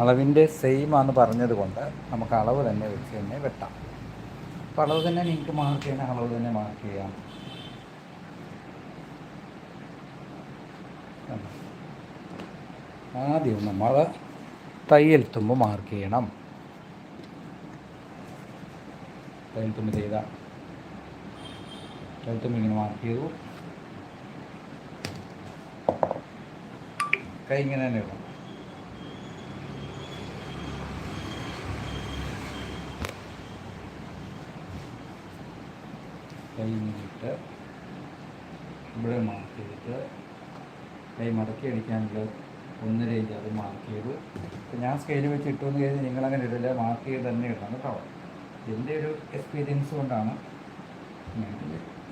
അളവിന്റെ സെയിം ആണെന്ന് പറഞ്ഞത് കൊണ്ട് നമുക്ക് അളവ് തന്നെ വെച്ച് തന്നെ വെട്ടാം. അപ്പോൾ അളവ് തന്നെ നിങ്ങൾക്ക് മാർക്ക് ചെയ്യണ അളവ് തന്നെ മാർക്ക് ചെയ്യാം? ആദ്യം നമ്മൾ തയ്യൽ തുമ്പ് മാർക്ക് ചെയ്യണം. തയ്യൽ തുമ്പ് ചെയ്ത തയ്യൽ തുമ്പ് ഇങ്ങനെ മാർക്ക് ചെയ്തു. കൈ ഇങ്ങനെ തന്നെ ഇടണം. കൈ നീട്ട് ഇവിടെ മാർക്ക് ചെയ്തിട്ട് കൈ മടക്കി അടിക്കാനുള്ള ഒന്നര ഇഞ്ച് അത് മാർക്ക് ചെയ്തു. ഇപ്പം ഞാൻ സ്കെയിൽ വെച്ച് ഇട്ടു എന്ന് കഴിഞ്ഞാൽ നിങ്ങളങ്ങനെ ഇടില്ല? മാർക്ക് ചെയ്ത് തന്നെ ഇടണം കേട്ടോ. എന്റെ ഒരു എക്സ്പീരിയൻസ് കൊണ്ടാണ്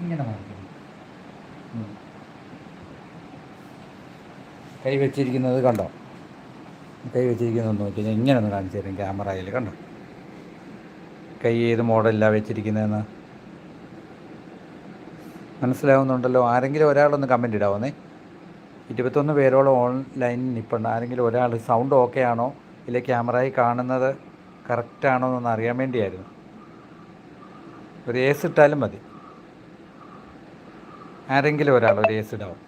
ഇങ്ങനെ മാർക്ക് കൈ വെച്ചിരിക്കുന്നത് കണ്ടോ? കൈ വെച്ചിരിക്കുന്നത് നോക്കി ഞാൻ ഇങ്ങനെ ഒന്ന് കാണിച്ചു തരും ക്യാമറയിൽ കണ്ടോ? കൈ ഏത് മോഡലിലാണ് വെച്ചിരിക്കുന്നതെന്ന്? മനസ്സിലാവുന്നുണ്ടല്ലോ. ആരെങ്കിലും ഒരാളൊന്ന് കമന്റ് ഇടാവുന്നേ. ഇരുപത്തൊന്ന് പേരോളം ഓൺലൈനിൽ നിൽപ്പുണ്ട് ആരെങ്കിലും ഒരാൾ സൗണ്ട് ഓക്കെ ആണോ? ഇല്ല ക്യാമറയിൽ കാണുന്നത് കറക്റ്റാണോ എന്നൊന്ന് അറിയാൻ വേണ്ടിയായിരുന്നു. ഒരു ഏസ് ഇട്ടാലും മതി. ആരെങ്കിലും ഒരാൾ ഒരു ഏസ് ഇടാവും?